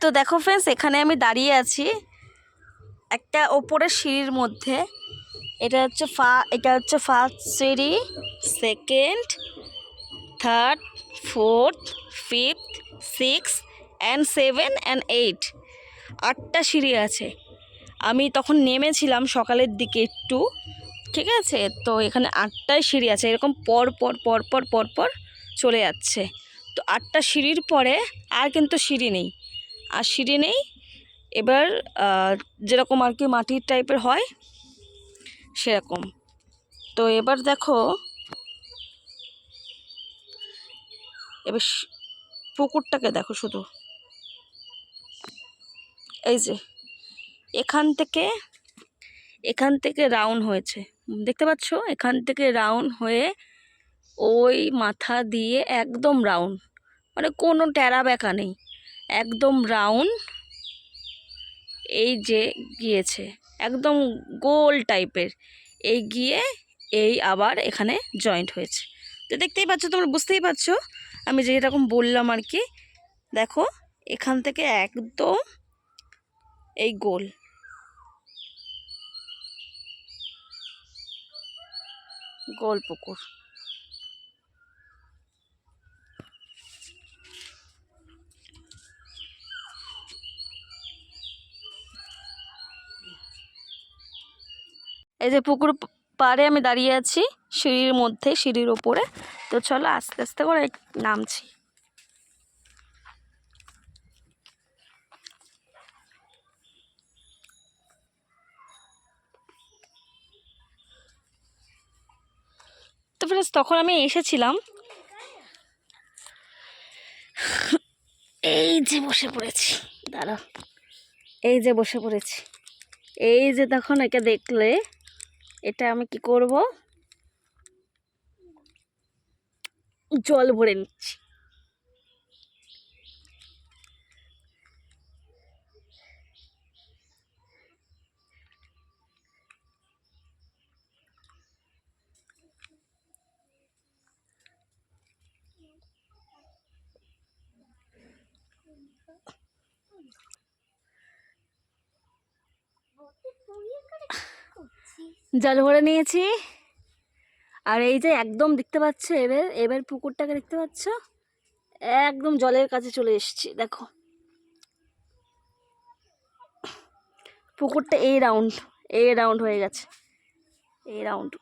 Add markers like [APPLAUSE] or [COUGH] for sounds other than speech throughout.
তো দেখো ফ্রেন্ডস এখানে আমি দাঁড়িয়ে আছি একটা ওপরের সিঁড়ির মধ্যে। এটা হচ্ছে ফা, এটা হচ্ছে ফার্স্ট সিঁড়ি second third fourth fifth six and seven and eight আটটা সিঁড়ি আছে। আমি তখন নেমেছিলাম সকালের দিকে একটু, ঠিক আছে? তো এখানে আটটাই সিঁড়ি আছে। এরকম পর পর পর পর পর পর চলে যাচ্ছে। তো আটটা সিঁড়ির পরে আর কিন্তু সিঁড়ি নেই। আর সিঁড়ি নেই। এবার যেরকম আর কি মাটির টাইপের হয়, সেরকম। তো এবার দেখো, এবার পুকুরটাকে দেখো শুধু। এই যে, এখান থেকে এখান থেকে রাউন্ড হয়েছে। দেখতে পাচ্ছ? এখান থেকে রাউন্ড হয়ে ওই মাথা দিয়ে একদম রাউন্ড মানে কোনো ট্যারা ব্যাকা নেই। একদম রাউন্ড এই যে গিয়েছে, একদম গোল টাইপের এই গিয়ে, এই আবার এখানে জয়েন্ট হয়েছে। তো দেখতেই পাচ্ছ, তোমরা বুঝতেই পারছ আমি যেরকম বললাম আর কি, দেখো, এখান থেকে একদম এই গোল। গোল পুকুর। এই যে পুকুর পাড়ে আমি দাঁড়িয়ে আছি, সিঁড়ির মধ্যে, সিঁড়ির ওপরে। তো চলো আস্তে আস্তে করে নামছি। তো ফ্রেন্ডস তখন আমি এসেছিলাম। এই যে বসে পড়েছি দাঁড়া এই যে বসে পড়েছি। এই যে তখন একে দেখলে এটা আমি কি করব? জল ভরে নিচ্ছি। জল ভরে নিয়েছি। আর এই যে একদম দেখতে পাচ্ছ, এবার এবার পুকুরটাকে দেখতে পাচ্ছ? একদম জলের কাছে চলে এসেছি, দেখো। পুকুরটা এই রাউন্ড এই রাউন্ড হয়ে গেছে। এই রাউন্ড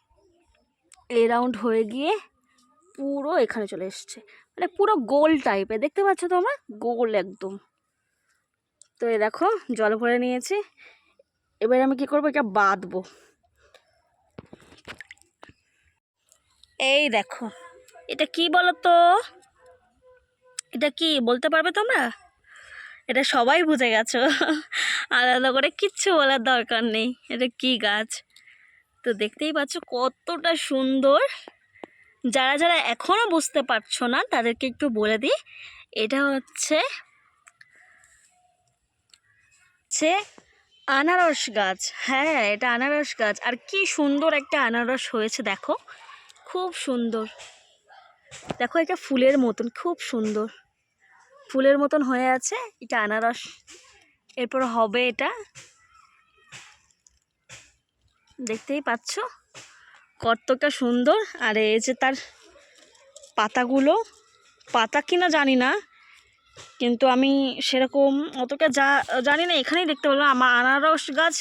এই রাউন্ড হয়ে গিয়ে পুরো এখানে চলে এসছে। মানে পুরো গোল টাইপের দেখতে পাচ্ছ তোমরা? গোল একদম। তো এই দেখো, জল ভরে নিয়েছি। এবার আমি কি করব? এটা বাঁধবো। এই দেখো। এটা কি বলো তো এটা কি বলতে পারবে তোমরা? এটা সবাই বুঝে গেছো। [LAUGHS] আলাদা করে কিচ্ছু বলার দরকার নেই। এটা কি গাছ? তো দেখতেই পাচ্ছ কতটা সুন্দর। যারা যারা এখনও বুঝতে পারছ না, তাদেরকে একটু বলে দিই। এটা হচ্ছে হচ্ছে আনারস গাছ। হ্যাঁ এটা আনারস গাছ। আর কি সুন্দর একটা আনারস হয়েছে, দেখো। খুব সুন্দর। দেখো এটা ফুলের মতন, খুব সুন্দর। ফুলের মতন হয়ে আছে, এটা আনারস। এরপর হবে এটা। দেখতেই পাচ্ছ? কতটা সুন্দর। আর এই যে তার পাতাগুলো, পাতা কিনা জানি না, কিন্তু আমি সেরকম অতটা যা, জানি না, এখানেই দেখতে পেলাম। আমার আনারস গাছ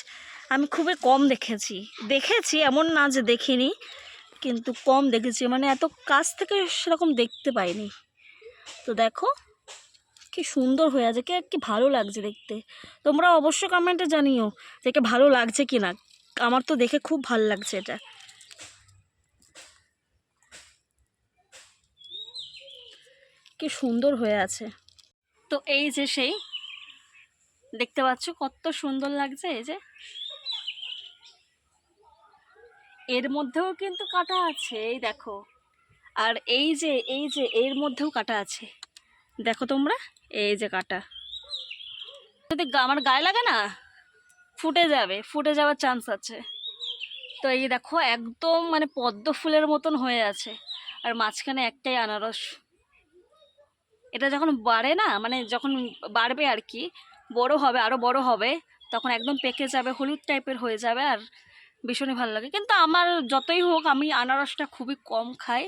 আমি খুবই কম দেখেছি। দেখেছি, এমন না যে দেখিনি। কিন্তু কম দেখেছি মানে এত কাছ থেকে সেরকম দেখতে পাইনি। তো দেখো, কি সুন্দর হয়ে আছে, কে, কি ভালো লাগছে দেখতে। তোমরা অবশ্য কমেন্টে জানিও যে কে ভালো লাগছে কি না আমার তো দেখে খুব ভালো লাগছে এটা। কি সুন্দর হয়ে আছে। তো এই যে সেই, দেখতে পাচ্ছ কত সুন্দর লাগছে এই যে। এর মধ্যেও কিন্তু কাটা আছে, এই দেখো। আর এই যে এই যে, এর মধ্যেও কাটা আছে। দেখো তোমরা, এই যে কাটা। যদি আমার গায়ে লাগে না, ফুটে যাবে, ফুটে যাওয়ার চান্স আছে। তো এই দেখো, একদম মানে পদ্ম ফুলের মতন হয়ে আছে। আর মাঝখানে একটাই আনারস। এটা যখন বাড়ে না মানে যখন বাড়বে আর কি, বড় হবে আরও বড় হবে, তখন একদম পেকে যাবে, হলুদ টাইপের হয়ে যাবে, আর ভীষণই ভালো লাগে। কিন্তু আমার যতই হোক আমি আনারসটা খুবই কম খাই।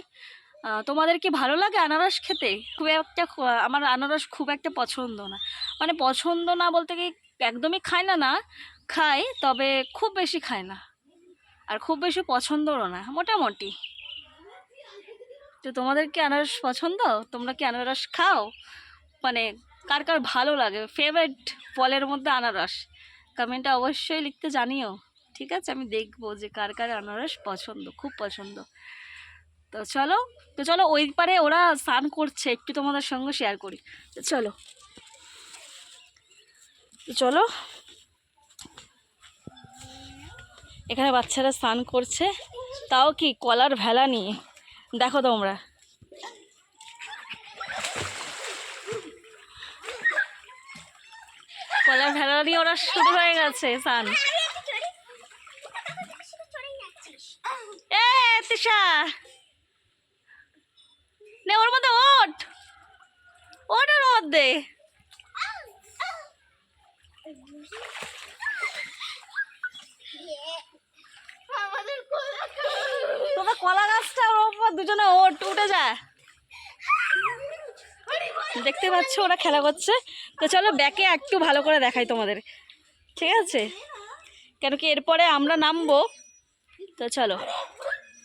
তোমাদের কি ভালো লাগে আনারস খেতে? খুব একটা আমার আনারস খুব একটা পছন্দ না। মানে পছন্দ না বলতে কি একদমই খাই না না খাই তবে খুব বেশি খাই না। আর খুব বেশি পছন্দও না, মোটামুটি। তো তোমাদের কি আনারস পছন্দ? তোমরা কি আনারস খাও? মানে কার কার ভালো লাগে? ফেভারিট ফলের মধ্যে আনারস? কমেন্টে অবশ্যই লিখতে জানিও। ঠিক আছে? আমি দেখব যে কার কার আনারস পছন্দ, খুব পছন্দ। তো চলো তো চলো ওই পারে ওরা স্নান করছে, একটু তোমাদের সঙ্গে শেয়ার করি। তো চলো। চলো। এখানে বাচ্চারা স্নান করছে। তাও কি কলার ভেলা নিয়ে? দেখো তোমরা। কলার ভেলা নিয়ে ওরা শুরু হয়ে গেছে স্নান। তিশা নে, ওর মধ্যে ওঠ। ওর মধ্যে। তোমার কলা গাছটা ওর উপর দুজনে ওঠ, উঠে যা। দেখতে পাচ্ছ, ওরা খেলা করছে। তো চলো ব্যাকে একটু ভালো করে দেখাই তোমাদের। ঠিক আছে? কেন কি এরপরে আমরা নামবো? তো চলো।